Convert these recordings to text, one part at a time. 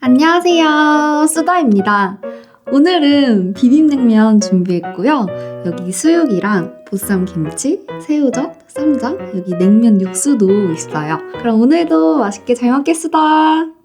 안녕하세요. 수다입니다. 오늘은 비빔냉면 준비했고요. 여기 수육이랑 보쌈 김치, 새우젓, 쌈장, 여기 냉면 육수도 있어요. 그럼 오늘도 맛있게 잘 먹겠습니다.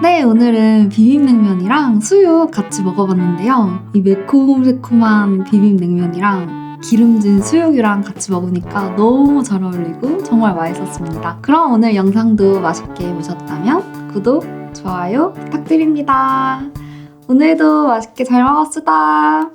네, 오늘은 비빔냉면이랑 수육 같이 먹어봤는데요. 이 매콤새콤한 비빔냉면이랑 기름진 수육이랑 같이 먹으니까 너무 잘 어울리고 정말 맛있었습니다. 그럼 오늘 영상도 맛있게 보셨다면 구독, 좋아요 부탁드립니다. 오늘도 맛있게 잘 먹었습니다.